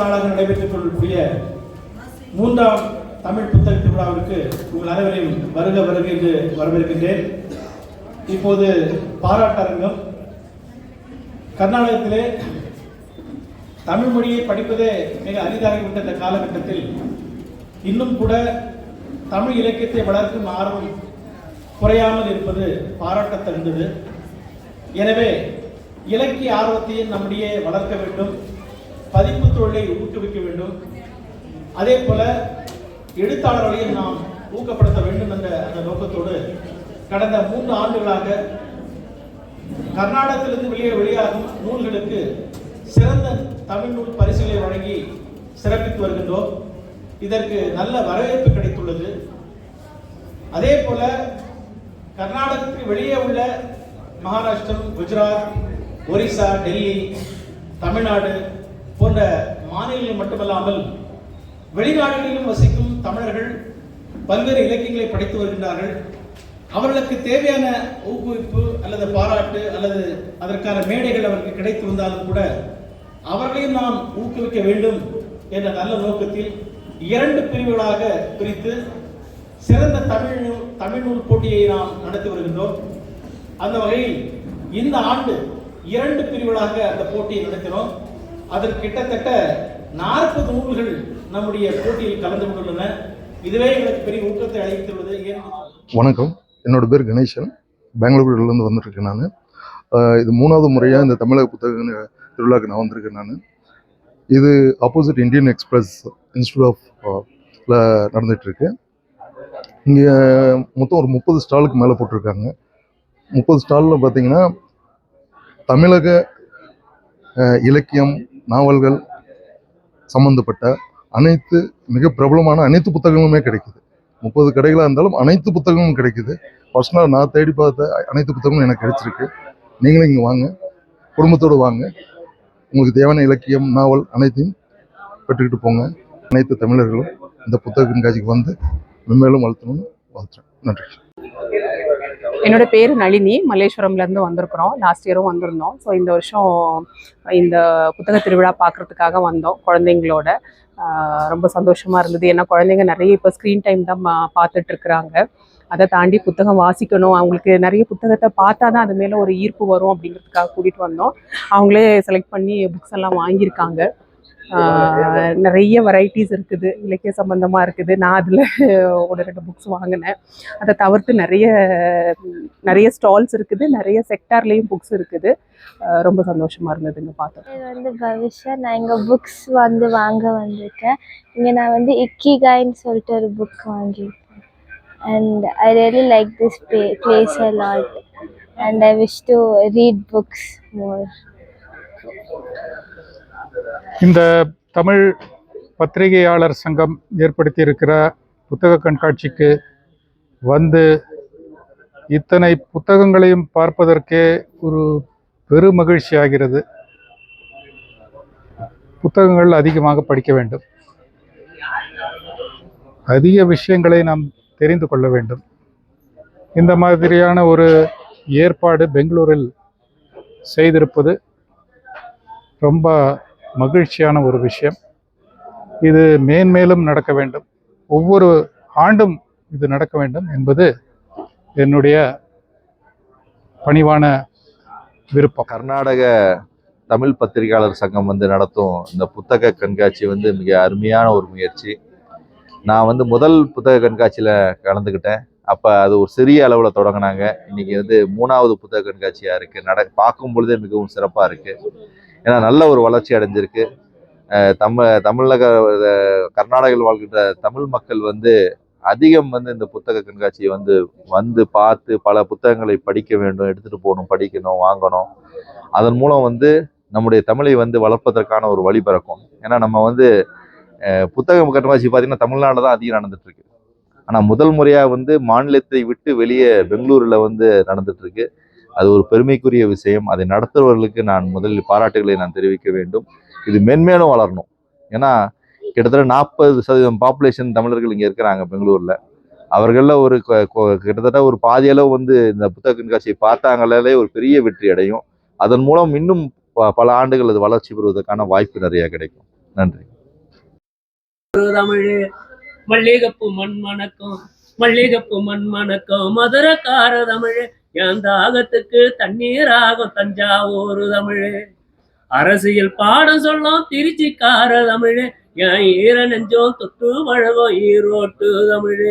நாளாக நடைபெற்றுக் கொள்ளக்கூடிய மூன்றாம் தமிழ் புத்தக திருவிழாவிற்கு உங்கள் அனைவரையும் வருக வருக என்று வரவேற்கின்றேன். இப்போது பாராட்டரங்கம். கர்நாடகத்திலே தமிழ் மொழியை படிப்பதே மிக அரிதாகிவிட்ட இந்த காலகட்டத்தில் இன்னும் கூட தமிழ் இலக்கியத்தை வளர்க்கும் ஆர்வம் குறையாமல் இருப்பது பாராட்டத்தகுந்தது. எனவே இலக்கிய ஆர்வத்தையும் நம்முடைய வளர்க்க வேண்டும். பதிப்பு தொழிலை ஊக்குவிக்க வேண்டும். அதே போல எழுத்தாளர்களையும் நாம் ஊக்கப்படுத்த வேண்டும் என்ற அந்த நோக்கத்தோடு கடந்த மூன்று ஆண்டுகளாக கர்நாடகத்திலிருந்து வெளியே வெளியாகும் நூல்களுக்கு சிறந்த தமிழ் நூல் பரிசுகளை வழங்கி சிறப்பித்து வருகின்றோம். இதற்கு நல்ல வரவேற்பு கிடைத்துள்ளது. அதே போல கர்நாடகத்துக்கு வெளியே உள்ள மகாராஷ்டிரம் குஜராத் ஒரிசா டெல்லி தமிழ்நாடு போன்ற மாநிலங்கள் மட்டுமல்லாமல் வெளிநாடுகளிலும் வசிக்கும் தமிழர்கள் பல்வேறு இலக்கியங்களை படித்து வருகின்றார்கள். அவர்களுக்கு தேவையான ஊக்குவிப்பு அல்லது பாராட்டு அல்லது அதற்கான மேடைகள் அவருக்கு கிடைத்து வந்தாலும் கூட அவர்களையும் நாம் ஊக்குவிக்க வேண்டும் என்ற நல்ல நோக்கத்தில் இரண்டு பிரிவுகளாக பிரித்து சிறந்த தமிழ் நூல் தமிழ் நூல் போட்டியை நாம் நடத்தி வருகின்றோம். அந்த வகையில் இந்த ஆண்டு இரண்டு பிரிவுகளாக அந்த போட்டியை நடத்தினோம். அதற்கு கிட்டத்தட்ட நாற்பது நூல்கள் நம்முடைய போட்டியில் கலந்து கொண்டுள்ளன. இதுவே எங்களுக்கு பெரிய ஊக்கத்தை அளித்துள்ளது. வணக்கம். என்னோட பேர் கணேசன். பெங்களூர்லேருந்து வந்திருக்கேன் நான். இது மூணாவது முறையாக இந்த தமிழக புத்தக திருவிழாக்கு நான் வந்திருக்கேன் நான். இது ஆப்போசிட் இந்தியன் எக்ஸ்பிரஸ் இன்ஸ்டியூட் ஆஃப்ல நடந்துகிட்ருக்கு இங்கே மொத்தம் ஒரு முப்பது ஸ்டாலுக்கு மேலே போட்டிருக்காங்க. முப்பது ஸ்டாலில் பார்த்தீங்கன்னா தமிழக இலக்கியம் நாவல்கள் சம்மந்தப்பட்ட அனைத்து மிக பிரபலமான அனைத்து புத்தகங்களுமே கிடைக்குது. முப்பது கடைகளாக இருந்தாலும் அனைத்து புத்தகங்களும் கிடைக்குது. பர்சனலாக நான் தேடி பார்த்த அனைத்து புத்தகமும் எனக்கு கிடைச்சிருக்கு. நீங்களும் இங்கே வாங்க. குடும்பத்தோடு வாங்க. உங்களுக்கு தேவையான இலக்கியம் நாவல் அனைத்தையும் பெற்றுக்கிட்டு போங்க. அனைத்து தமிழர்களும் இந்த புத்தக கண்காட்சிக்கு வந்து மென்மேலும் வளர்த்தணும்னு வாழ்த்துறேன். நன்றி. என்னோட பேர் நளினி. மல்லேஸ்வரம்லேருந்து வந்திருக்கிறோம். லாஸ்ட் இயரும் வந்திருந்தோம். ஸோ இந்த வருஷம் இந்த புத்தக திருவிழா பார்க்குறதுக்காக வந்தோம் குழந்தைங்களோட. ரொம்ப சந்தோஷமாக இருந்தது. ஏன்னா குழந்தைங்க நிறைய இப்போ ஸ்க்ரீன் டைம் தான் பா- பார்த்துட்டு இருக்கிறாங்க. அதை தாண்டி புத்தகம் வாசிக்கணும். அவங்களுக்கு நிறைய புத்தகத்தை பார்த்தா தான் அது மேலே ஒரு ஈர்ப்பு வரும் அப்படிங்கிறதுக்காக கூட்டிகிட்டு வந்தோம். அவங்களே செலக்ட் பண்ணி புக்ஸ் எல்லாம் வாங்கியிருக்காங்க. நிறைய வெரைட்டிஸ் இருக்குது இலக்கிய சம்பந்தமாக இருக்குது. நான் அதில் ஒரு ரெண்டு புக்ஸ் வாங்கினேன். அதை தவிர்த்து நிறைய நிறைய ஸ்டால்ஸ் இருக்குது நிறைய செக்டார்லேயும் புக்ஸ் இருக்குது. ரொம்ப சந்தோஷமாக இருந்ததுங்க பார்த்தோம் இது வந்து பவிஷா நான் இங்கே புக்ஸ் வந்து வாங்க வந்திருக்கேன். இங்கே நான் வந்து இக்கிகாயின்னு சொல்லிட்டு ஒரு புக் வாங்கியிருக்கேன். And I really like this pay place a lot and I wish to read books more இந்த தமிழ் பத்திரிகையாளர் சங்கம் ஏற்படுத்தியிருக்கிற புத்தக கண்காட்சிக்கு வந்து இத்தனை புத்தகங்களையும் பார்ப்பதற்கே ஒரு பெரு மகிழ்ச்சி ஆகிறது. புத்தகங்கள் அதிகமாக படிக்க வேண்டும். அதிக விஷயங்களை நாம் தெரிந்து கொள்ள வேண்டும். இந்த மாதிரியான ஒரு ஏற்பாடு பெங்களூரில் செய்திருப்பது ரொம்ப மகிழ்ச்சியான ஒரு விஷயம். இது மேன்மேலும் நடக்க வேண்டும். ஒவ்வொரு ஆண்டும் இது நடக்க வேண்டும் என்பது என்னுடைய பணிவான விருப்பம். கர்நாடக தமிழ் பத்திரிகையாளர் சங்கம் வந்து நடத்தும் இந்த புத்தக கண்காட்சி வந்து மிக அருமையான ஒரு முயற்சி. நான் வந்து முதல் புத்தக கண்காட்சியில் கலந்துக்கிட்டேன் அப்போ அது ஒரு சிறிய அளவில் தொடங்கினாங்க. இன்னைக்கு வந்து மூணாவது புத்தக கண்காட்சியாக இருக்குது நட பார்க்கும் பொழுதே மிகவும் சிறப்பாக இருக்குது ஏன்னா நல்ல ஒரு வளர்ச்சி அடைஞ்சிருக்கு. தமிழ் தமிழக கர்நாடகாவில் வாழ்கின்ற தமிழ் மக்கள் வந்து அதிகம் வந்து இந்த புத்தக கண்காட்சியை வந்து வந்து பார்த்து பல புத்தகங்களை படிக்க வேண்டும் எடுத்துகிட்டு போகணும் படிக்கணும் வாங்கணும். அதன் மூலம் வந்து நம்முடைய தமிழை வந்து வளர்ப்பதற்கான ஒரு வழி பிறக்கும். ஏன்னா நம்ம வந்து புத்தகம் புத்தக கண்காட்சி பார்த்தீங்கன்னா தமிழ்நாடு தான் அதிகம் நடந்துட்டுருக்கு. ஆனால் முதல் முறையாக வந்து மாநிலத்தை விட்டு வெளியே பெங்களூரில் வந்து நடந்துட்டுருக்கு. அது ஒரு பெருமைக்குரிய விஷயம். அதை நடத்துபவர்களுக்கு நான் முதலில் பாராட்டுகளை நான் தெரிவிக்க வேண்டும். இது மென்மேலும் வளரணும். ஏன்னா கிட்டத்தட்ட நாற்பது சதவீதம் பாப்புலேஷன் தமிழர்கள் இங்கே இருக்கிறாங்க பெங்களூரில். அவர்களில் ஒரு கிட்டத்தட்ட ஒரு பாதியளவு வந்து இந்த புத்தக கண்காட்சியை பார்த்தாங்களே ஒரு பெரிய வெற்றி அடையும். அதன் மூலம் இன்னும் ப- பல ஆண்டுகள் அது வளர்ச்சி பெறுவதற்கான வாய்ப்பு நிறைய கிடைக்கும். நன்றி. மல்லிகப்பு மண் மணக்கம் மல்லிகப்பு மண் மணக்கம் மதுரக்கார தமிழ். என் தாகத்துக்கு தண்ணீராகும் தஞ்சாவூர் தமிழ். அரசியல் பாடம் சொல்லும் திருச்சிக்கார தமிழ். என் ஈர நெஞ்சோம் தொட்டு வழகும் ஈரோட்டு தமிழ்.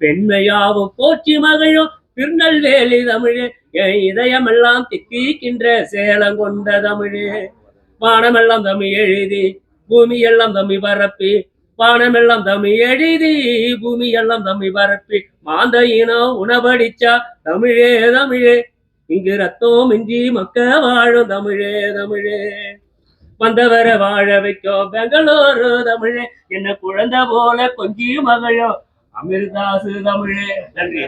பெண்மையாவும் போற்றி மகளும் திருநெல்வேலி தமிழ். என் இதயமெல்லாம் திக்கிக்கின்ற சேலம் கொண்ட தமிழ். வானமெல்லாம் தமிழ் எழுதி பூமியெல்லாம் தமிழ் பரப்பி வானமெல்லாம் தமிழ் எழுதி பூமி எல்லாம் தமிழ் பரப்பி மாந்த இனம் உணவடிச்சா தமிழே தமிழே. இங்கு ரத்தம் மிஞ்சி மக்க வாழும் தமிழே தமிழே. வந்தவரை வாழ வைக்கோ பெங்களூரு தமிழே. என்ன குழந்தை போல கொஞ்சி மகளோ அமிர்தாசு தமிழே. நன்றி.